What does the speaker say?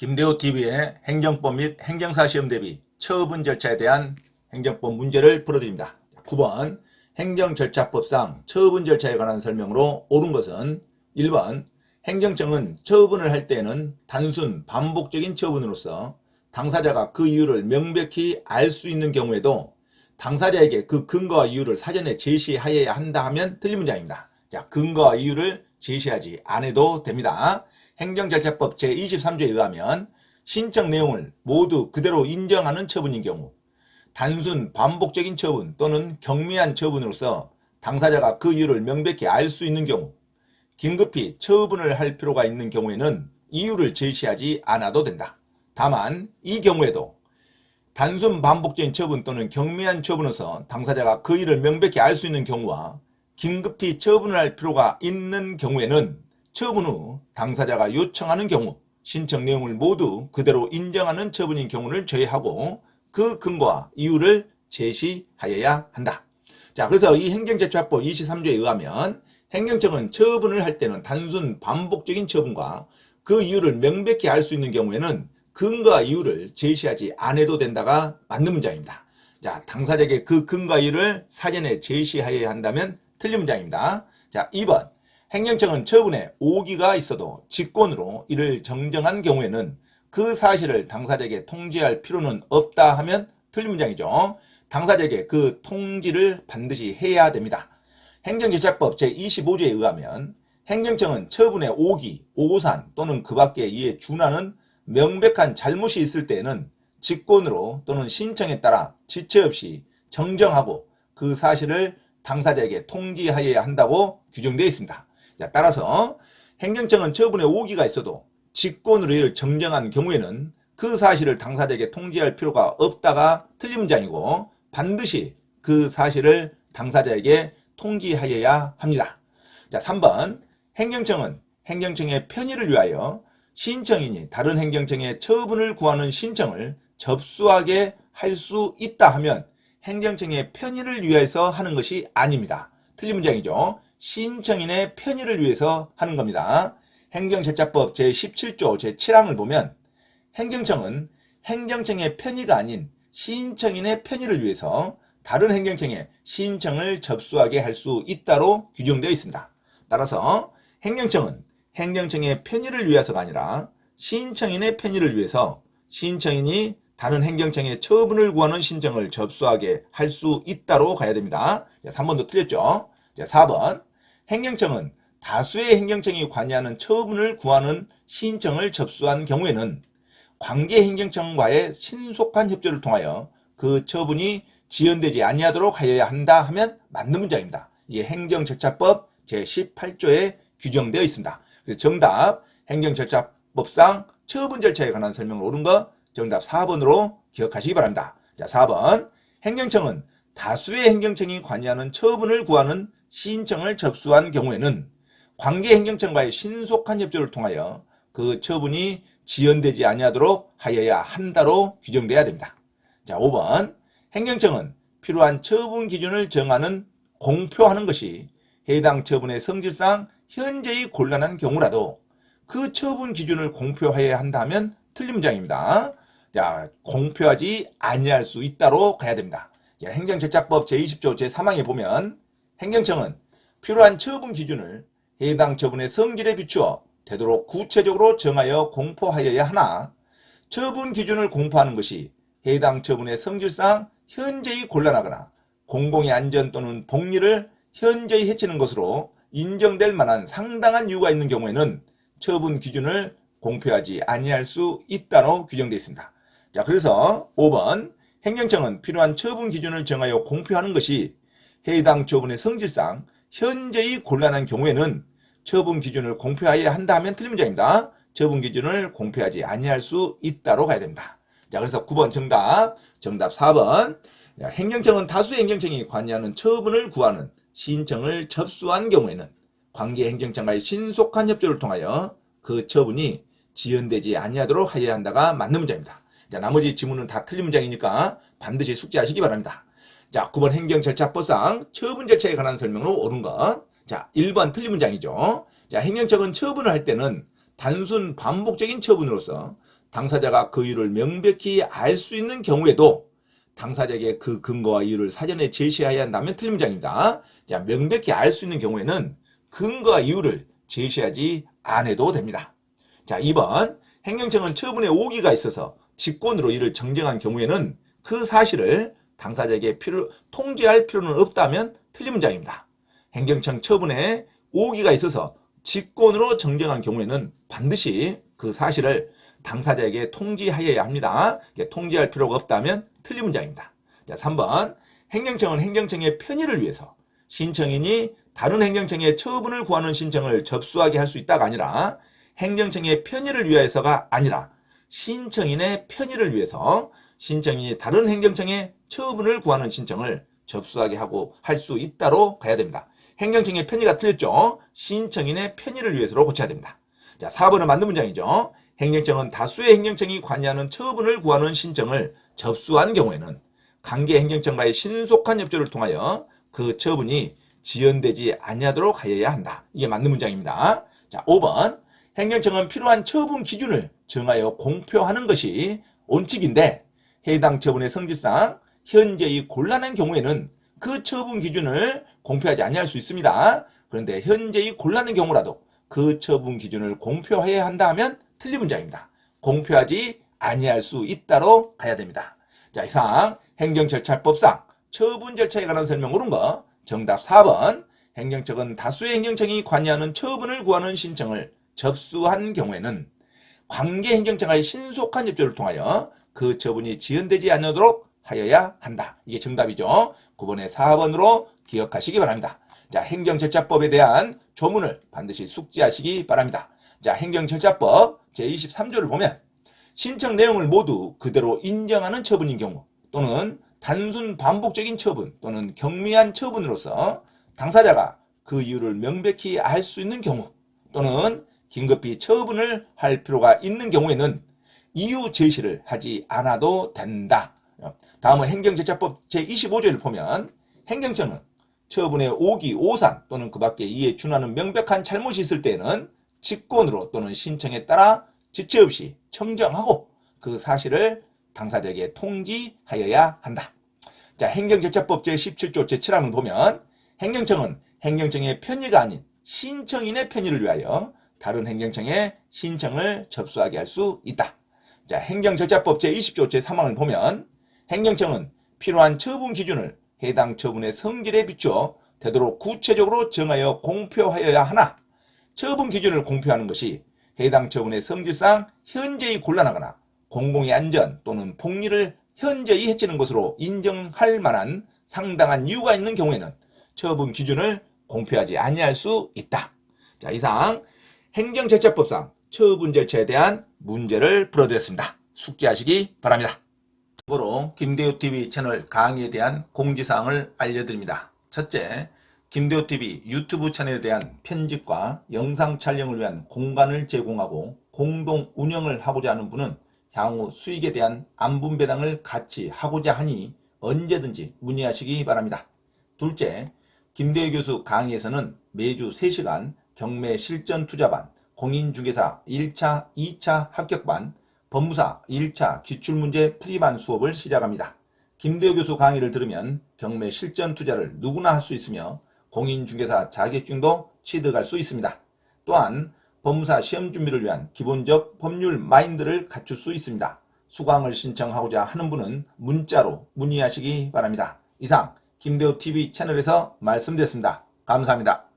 김대호 TV의 행정법 및 행정사 시험 대비 처분 절차에 대한 행정법 문제를 풀어드립니다. 9번 행정절차법상 처분 절차에 관한 설명으로 옳은 것은 1번 행정청은 처분을 할 때에는 단순 반복적인 처분으로서 당사자가 그 이유를 명백히 알 수 있는 경우에도 당사자에게 그 근거와 이유를 사전에 제시하여야 한다 하면 틀린 문장입니다. 자, 근거와 이유를 제시하지 않아도 됩니다. 행정절차법 제23조에 의하면 신청 내용을 모두 그대로 인정하는 처분인 경우 단순 반복적인 처분 또는 경미한 처분으로서 당사자가 그 이유를 명백히 알 수 있는 경우 긴급히 처분을 할 필요가 있는 경우에는 이유를 제시하지 않아도 된다. 다만 이 경우에도 단순 반복적인 처분 또는 경미한 처분으로서 당사자가 그 일을 명백히 알 수 있는 경우와 긴급히 처분을 할 필요가 있는 경우에는 처분 후 당사자가 요청하는 경우 신청 내용을 모두 그대로 인정하는 처분인 경우를 제외하고 그 근거와 이유를 제시하여야 한다. 자, 그래서 이 행정제출법 23조에 의하면 행정청은 처분을 할 때는 단순 반복적인 처분과 그 이유를 명백히 알 수 있는 경우에는 근거와 이유를 제시하지 않아도 된다가 맞는 문장입니다. 자, 당사자에게 그 근거와 이유를 사전에 제시하여야 한다면 틀린 문장입니다. 자, 2번. 행정청은 처분에 오기가 있어도 직권으로 이를 정정한 경우에는 그 사실을 당사자에게 통지할 필요는 없다 하면 틀린 문장이죠. 당사자에게 그 통지를 반드시 해야 됩니다. 행정제차법 제25조에 의하면 행정청은 처분의 오기, 오산 또는 그 밖에 이에 준하는 명백한 잘못이 있을 때에는 직권으로 또는 신청에 따라 지체 없이 정정하고 그 사실을 당사자에게 통지하여야 한다고 규정되어 있습니다. 자, 따라서 행정청은 처분의 오기가 있어도 직권으로 이를 정정한 경우에는 그 사실을 당사자에게 통지할 필요가 없다가 틀린 문장이고 반드시 그 사실을 당사자에게 통지하여야 합니다. 자, 3번. 행정청은 행정청의 편의를 위하여 신청인이 다른 행정청에 처분을 구하는 신청을 접수하게 할 수 있다 하면 행정청의 편의를 위해서 하는 것이 아닙니다. 틀린 문장이죠. 신청인의 편의를 위해서 하는 겁니다. 행정절차법 제17조 제7항을 보면 행정청은 행정청의 편의가 아닌 신청인의 편의를 위해서 다른 행정청에 신청을 접수하게 할 수 있다로 규정되어 있습니다. 따라서 행정청은 행정청의 편의를 위해서가 아니라 신청인의 편의를 위해서 신청인이 다른 행정청에 처분을 구하는 신청을 접수하게 할 수 있다로 가야 됩니다. 3번도 틀렸죠? 4번 행정청은 다수의 행정청이 관여하는 처분을 구하는 신청을 접수한 경우에는 관계 행정청과의 신속한 협조를 통하여 그 처분이 지연되지 아니하도록 하여야 한다 하면 맞는 문장입니다. 이게 행정절차법 제18조에 규정되어 있습니다. 그래서 정답 행정절차법상 처분 절차에 관한 설명을 옳은 거 정답 4번으로 기억하시기 바랍니다. 자, 4번 행정청은 다수의 행정청이 관여하는 처분을 구하는 신청을 접수한 경우에는 관계 행정청과의 신속한 협조를 통하여 그 처분이 지연되지 아니하도록 하여야 한다로 규정돼야 됩니다. 자, 5번. 행정청은 필요한 처분 기준을 정하는 공표하는 것이 해당 처분의 성질상 현재의 곤란한 경우라도 그 처분 기준을 공표해야 한다면 틀린 문장입니다. 자, 공표하지 아니할 수 있다로 가야 됩니다. 자, 행정절차법 제20조 제3항에 보면 행정청은 필요한 처분 기준을 해당 처분의 성질에 비추어 되도록 구체적으로 정하여 공포하여야 하나 처분 기준을 공포하는 것이 해당 처분의 성질상 현재의 곤란하거나 공공의 안전 또는 복리를 현저히 해치는 것으로 인정될 만한 상당한 이유가 있는 경우에는 처분 기준을 공표하지 아니할 수 있다로 규정되어 있습니다. 자, 그래서 5번 행정청은 필요한 처분 기준을 정하여 공표하는 것이 해당 처분의 성질상 현재의 곤란한 경우에는 처분 기준을 공표하여야 한다 하면 틀린 문장입니다. 처분 기준을 공표하지 아니할 수 있다로 가야 됩니다. 자, 그래서 9번 정답, 정답 4번. 행정청은 다수의 행정청이 관여하는 처분을 구하는 신청을 접수한 경우에는 관계 행정청과의 신속한 협조를 통하여 그 처분이 지연되지 아니하도록 하여야 한다가 맞는 문장입니다. 자, 나머지 지문은 다 틀린 문장이니까 반드시 숙지하시기 바랍니다. 자, 9번 행정 절차법상 처분 절차에 관한 설명으로 옳은 것. 자, 1번 틀린 문장이죠. 자, 행정청은 처분을 할 때는 단순 반복적인 처분으로서 당사자가 그 이유를 명백히 알 수 있는 경우에도 당사자에게 그 근거와 이유를 사전에 제시해야 한다면 틀린 문장입니다. 자, 명백히 알 수 있는 경우에는 근거와 이유를 제시하지 않아도 됩니다. 자, 2번. 행정청은 처분에 오기가 있어서 직권으로 이를 정정한 경우에는 그 사실을 당사자에게 필요, 통지할 필요는 없다면 틀린 문장입니다. 행정청 처분에 오기가 있어서 직권으로 정정한 경우에는 반드시 그 사실을 당사자에게 통지하여야 합니다. 통지할 필요가 없다면 틀린 문장입니다. 자, 3번. 행정청은 행정청의 편의를 위해서 신청인이 다른 행정청에 처분을 구하는 신청을 접수하게 할 수 있다가 아니라 행정청의 편의를 위해서가 아니라 신청인의 편의를 위해서 신청인이 다른 행정청에 처분을 구하는 신청을 접수하게 하고 할 수 있다로 가야 됩니다. 행정청의 편의가 틀렸죠? 신청인의 편의를 위해서로 고쳐야 됩니다. 자, 4번은 맞는 문장이죠. 행정청은 다수의 행정청이 관여하는 처분을 구하는 신청을 접수한 경우에는 관계 행정청과의 신속한 협조를 통하여 그 처분이 지연되지 아니하도록 하여야 한다. 이게 맞는 문장입니다. 자, 5번. 행정청은 필요한 처분 기준을 정하여 공표하는 것이 원칙인데 해당 처분의 성질상 현재의 곤란한 경우에는 그 처분 기준을 공표하지 아니할 수 있습니다. 그런데 현재의 곤란한 경우라도 그 처분 기준을 공표해야 한다 하면 틀린 문장입니다. 공표하지 아니할 수 있다로 가야 됩니다. 자, 이상 행정절차법상 처분 절차에 관한 설명 옳은 거 정답 4번 행정청은 다수의 행정청이 관여하는 처분을 구하는 신청을 접수한 경우에는 관계 행정청과의 신속한 협조를 통하여 그 처분이 지연되지 않도록 하여야 한다. 이게 정답이죠. 9번의 4번으로 기억하시기 바랍니다. 자, 행정절차법에 대한 조문을 반드시 숙지하시기 바랍니다. 자, 행정절차법 제23조를 보면 신청 내용을 모두 그대로 인정하는 처분인 경우 또는 단순 반복적인 처분 또는 경미한 처분으로서 당사자가 그 이유를 명백히 알 수 있는 경우 또는 긴급히 처분을 할 필요가 있는 경우에는 이유 제시를 하지 않아도 된다. 다음은 행정제차법 제25조를 보면 행정청은 처분의 오기, 오산 또는 그 밖에 이에 준하는 명백한 잘못이 있을 때에는 직권으로 또는 신청에 따라 지체 없이 청정하고 그 사실을 당사자에게 통지하여야 한다. 자, 행정제차법 제17조 제7항을 보면 행정청은 행정청의 편의가 아닌 신청인의 편의를 위하여 다른 행정청에 신청을 접수하게 할 수 있다. 자, 행정절차법 제20조 제3항을 보면 행정청은 필요한 처분 기준을 해당 처분의 성질에 비추어 되도록 구체적으로 정하여 공표하여야 하나 처분 기준을 공표하는 것이 해당 처분의 성질상 현재의 곤란하거나 공공의 안전 또는 폭리를 현저히 해치는 것으로 인정할 만한 상당한 이유가 있는 경우에는 처분 기준을 공표하지 아니할 수 있다. 자, 이상 행정절차법상 처분 절차에 대한 문제를 풀어드렸습니다. 숙지하시기 바랍니다. 참고로 김대호TV 채널 강의에 대한 공지사항을 알려드립니다. 첫째, 김대호TV 유튜브 채널에 대한 편집과 영상 촬영을 위한 공간을 제공하고 공동 운영을 하고자 하는 분은 향후 수익에 대한 안분 배당을 같이 하고자 하니 언제든지 문의하시기 바랍니다. 둘째, 김대호 교수 강의에서는 매주 3시간 경매 실전 투자반, 공인중개사 1차, 2차 합격반, 법무사 1차 기출문제 풀이반 수업을 시작합니다. 김대호 교수 강의를 들으면 경매 실전 투자를 누구나 할 수 있으며 공인중개사 자격증도 취득할 수 있습니다. 또한 법무사 시험 준비를 위한 기본적 법률 마인드를 갖출 수 있습니다. 수강을 신청하고자 하는 분은 문자로 문의하시기 바랍니다. 이상 김대호 TV 채널에서 말씀드렸습니다. 감사합니다.